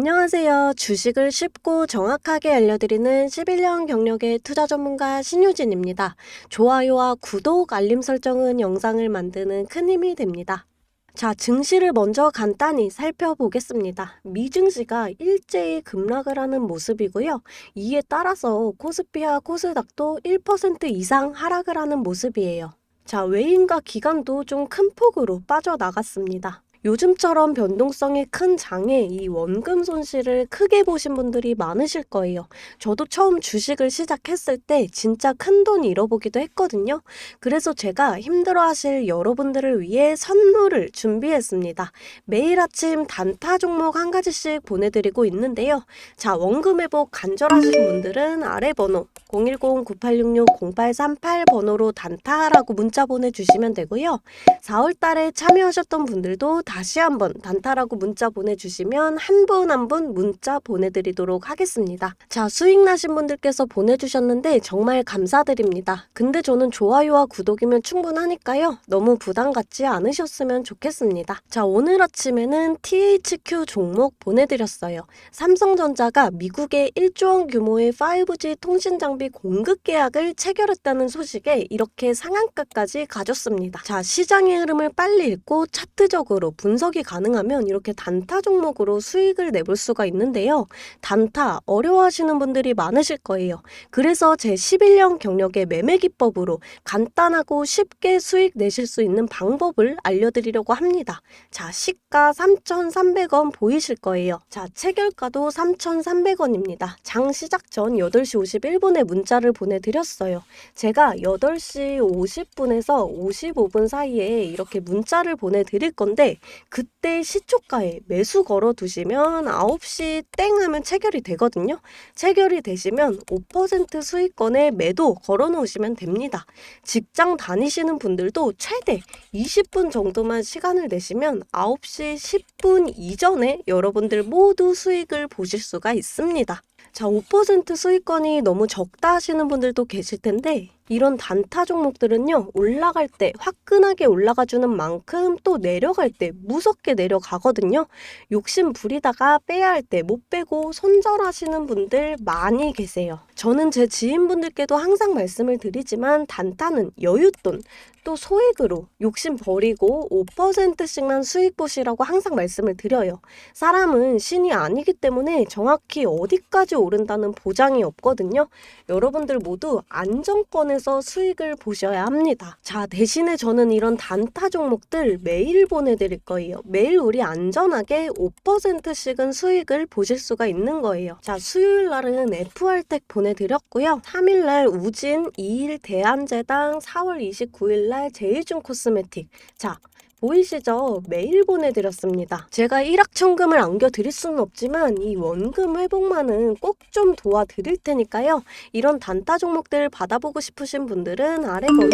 안녕하세요. 주식을 쉽고 정확하게 알려드리는 11년 경력의 투자 전문가 신유진입니다. 좋아요와 구독, 알림 설정은 영상을 만드는 큰 힘이 됩니다. 자, 증시를 먼저 간단히 살펴보겠습니다. 미증시가 일제히 급락을 하는 모습이고요. 이에 따라서 코스피와 코스닥도 1% 이상 하락을 하는 모습이에요. 자, 외인과 기관도 좀 큰 폭으로 빠져나갔습니다. 요즘처럼 변동성이 큰 장에 이 원금 손실을 크게 보신 분들이 많으실 거예요. 저도 처음 주식을 시작했을 때 진짜 큰 돈 잃어보기도 했거든요. 그래서 제가 힘들어 하실 여러분들을 위해 선물을 준비했습니다. 매일 아침 단타 종목 한 가지씩 보내드리고 있는데요. 자, 원금 회복 간절하신 분들은 아래 번호 010-9866-0838 번호로 단타라고 문자 보내주시면 되고요. 4월 달에 참여하셨던 분들도 다시 한번 단타라고 문자 보내주시면 한 분 한 분 문자 보내드리도록 하겠습니다. 자, 수익 나신 분들께서 보내주셨는데 정말 감사드립니다. 근데 저는 좋아요와 구독이면 충분하니까요. 너무 부담 갖지 않으셨으면 좋겠습니다. 자, 오늘 아침에는 THQ 종목 보내드렸어요. 삼성전자가 미국의 1조 원 규모의 5G 통신 장비 공급 계약을 체결했다는 소식에 이렇게 상한가까지 가졌습니다. 자, 시장의 흐름을 빨리 읽고 차트적으로 분석이 가능하면 이렇게 단타 종목으로 수익을 내볼 수가 있는데요. 단타 어려워하시는 분들이 많으실 거예요. 그래서 제 11년 경력의 매매 기법으로 간단하고 쉽게 수익 내실 수 있는 방법을 알려드리려고 합니다. 자, 시가 3,300원 보이실 거예요. 자, 체결가도 3,300원입니다. 장 시작 전 8시 51분에 문자를 보내드렸어요. 제가 8시 50분에서 55분 사이에 이렇게 문자를 보내드릴 건데 그때 시초가에 매수 걸어 두시면 9시 땡 하면 체결이 되거든요. 체결이 되시면 5% 수익권에 매도 걸어 놓으시면 됩니다. 직장 다니시는 분들도 최대 20분 정도만 시간을 내시면 9시 10분 이전에 여러분들 모두 수익을 보실 수가 있습니다. 자, 5% 수익권이 너무 적다 하시는 분들도 계실 텐데 이런 단타 종목들은요, 올라갈 때 화끈하게 올라가주는 만큼 또 내려갈 때 무섭게 내려가거든요. 욕심 부리다가 빼야 할 때 못 빼고 손절하시는 분들 많이 계세요. 저는 제 지인분들께도 항상 말씀을 드리지만 단타는 여윳돈, 또 소액으로 욕심 버리고 5%씩만 수익 보시라고 항상 말씀을 드려요. 사람은 신이 아니기 때문에 정확히 어디까지 오른다는 보장이 없거든요. 여러분들 모두 안정권에서 수익을 보셔야 합니다. 자, 대신에 저는 이런 단타 종목들 매일 보내드릴 거예요. 매일 우리 안전하게 5%씩은 수익을 보실 수가 있는 거예요. 자, 수요일 날은 FR텍 보내드렸고요. 3일 날 우진, 2일 대한제당, 4월 29일 날 제이준 코스메틱. 자, 보이시죠? 매일 보내드렸습니다. 제가 일확천금을 안겨드릴 수는 없지만 이 원금 회복만은 꼭 좀 도와드릴 테니까요. 이런 단타 종목들 받아보고 싶으신 분들은 아래 번호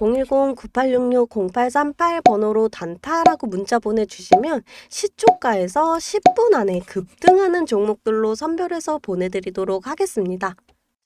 010-9866-0838 번호로 단타라고 문자 보내주시면 시초가에서 10분 안에 급등하는 종목들로 선별해서 보내드리도록 하겠습니다.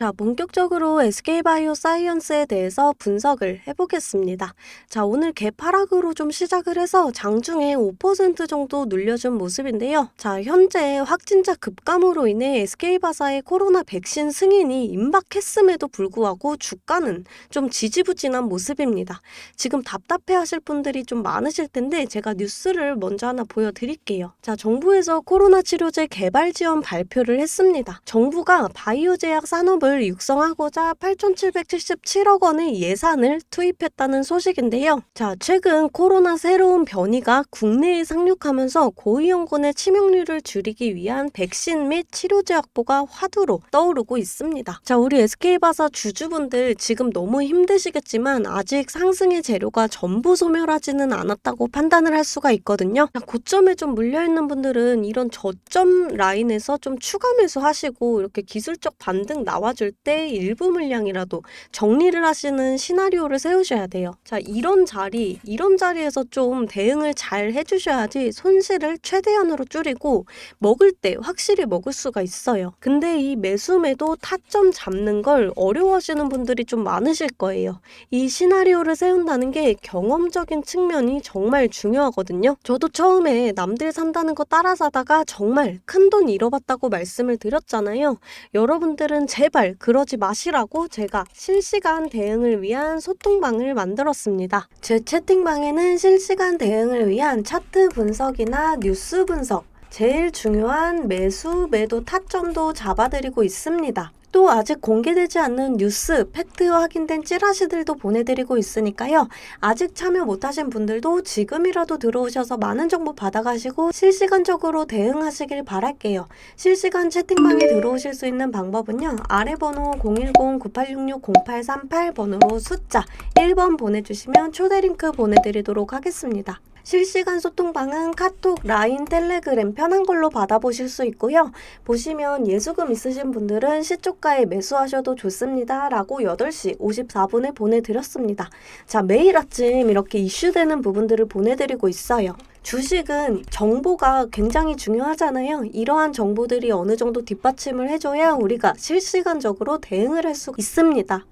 자, 본격적으로 SK바이오 사이언스에 대해서 분석을 해보겠습니다. 자, 오늘 개파락으로 좀 시작을 해서 장중에 5% 정도 눌려준 모습인데요. 자, 현재 확진자 급감으로 인해 SK바사의 코로나 백신 승인이 임박했음에도 불구하고 주가는 좀 지지부진한 모습입니다. 지금 답답해 하실 분들이 좀 많으실 텐데 제가 뉴스를 먼저 하나 보여드릴게요. 자, 정부에서 코로나 치료제 개발 지원 발표를 했습니다. 정부가 바이오 제약 산업을 육성하고자 8,777억 원의 예산을 투입했다는 소식인데요. 자, 최근 코로나 새로운 변이가 국내에 상륙하면서 고위험군의 치명률을 줄이기 위한 백신 및 치료제 확보가 화두로 떠오르고 있습니다. 자, 우리 SK바사 주주분들 지금 너무 힘드시겠지만 아직 상승의 재료가 전부 소멸하지는 않았다고 판단을 할 수가 있거든요. 자, 고점에 좀 물려있는 분들은 이런 저점 라인에서 좀 추가 매수하시고 이렇게 기술적 반등 나와주면 보내줄 때 일부 물량이라도 정리를 하시는 시나리오를 세우셔야 돼요. 자, 이런 자리, 이런 자리에서 좀 대응을 잘 해주셔야지 손실을 최대한으로 줄이고 먹을 때 확실히 먹을 수가 있어요. 근데 이 매수매도 타점 잡는 걸 어려워하시는 분들이 좀 많으실 거예요. 이 시나리오를 세운다는 게 경험적인 측면이 정말 중요하거든요. 저도 처음에 남들 산다는 거 따라 사다가 정말 큰 돈 잃어봤다고 말씀을 드렸잖아요. 여러분들은 제발 그러지 마시라고 제가 실시간 대응을 위한 소통방을 만들었습니다. 제 채팅방에는 실시간 대응을 위한 차트 분석이나 뉴스 분석, 제일 중요한 매수, 매도 타점도 잡아드리고 있습니다. 또 아직 공개되지 않는 뉴스, 팩트 확인된 찌라시들도 보내드리고 있으니까요. 아직 참여 못하신 분들도 지금이라도 들어오셔서 많은 정보 받아가시고 실시간적으로 대응하시길 바랄게요. 실시간 채팅방에 들어오실 수 있는 방법은요. 아래 번호 010-9866-0838 번호로 숫자 1번 보내주시면 초대 링크 보내드리도록 하겠습니다. 실시간 소통방은 카톡, 라인, 텔레그램 편한 걸로 받아보실 수 있고요. 보시면 예수금 있으신 분들은 시초가에 매수하셔도 좋습니다. 라고 8시 54분에 보내드렸습니다. 자, 매일 아침 이렇게 이슈되는 부분들을 보내드리고 있어요. 주식은 정보가 굉장히 중요하잖아요. 이러한 정보들이 어느 정도 뒷받침을 해줘야 우리가 실시간적으로 대응을 할 수 있습니다.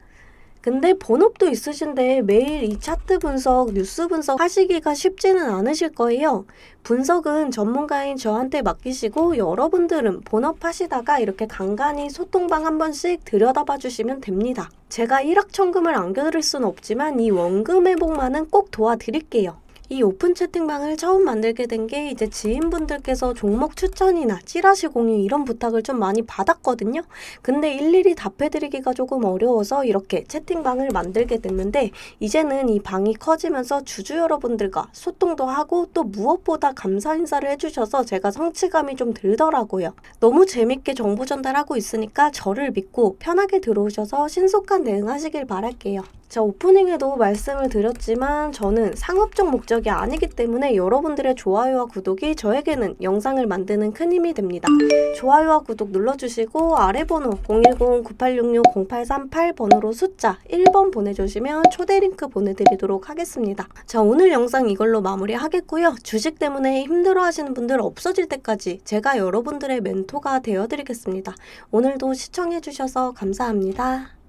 근데 본업도 있으신데 매일 이 차트 분석, 뉴스 분석 하시기가 쉽지는 않으실 거예요. 분석은 전문가인 저한테 맡기시고 여러분들은 본업 하시다가 이렇게 간간히 소통방 한 번씩 들여다봐 주시면 됩니다. 제가 일확천금을 안겨드릴 수는 없지만 이 원금 회복만은 꼭 도와드릴게요. 이 오픈 채팅방을 처음 만들게 된 게 이제 지인분들께서 종목 추천이나 찌라시 공유 이런 부탁을 좀 많이 받았거든요. 근데 일일이 답해드리기가 조금 어려워서 이렇게 채팅방을 만들게 됐는데 이제는 이 방이 커지면서 주주 여러분들과 소통도 하고 또 무엇보다 감사 인사를 해주셔서 제가 성취감이 좀 들더라고요. 너무 재밌게 정보 전달하고 있으니까 저를 믿고 편하게 들어오셔서 신속한 대응하시길 바랄게요. 자, 오프닝에도 말씀을 드렸지만 저는 상업적 목적이 아니기 때문에 여러분들의 좋아요와 구독이 저에게는 영상을 만드는 큰 힘이 됩니다. 좋아요와 구독 눌러주시고 아래 번호 010-9866-0838 번호로 숫자 1번 보내주시면 초대 링크 보내드리도록 하겠습니다. 자, 오늘 영상 이걸로 마무리하겠고요. 주식 때문에 힘들어 하시는 분들 없어질 때까지 제가 여러분들의 멘토가 되어드리겠습니다. 오늘도 시청해주셔서 감사합니다.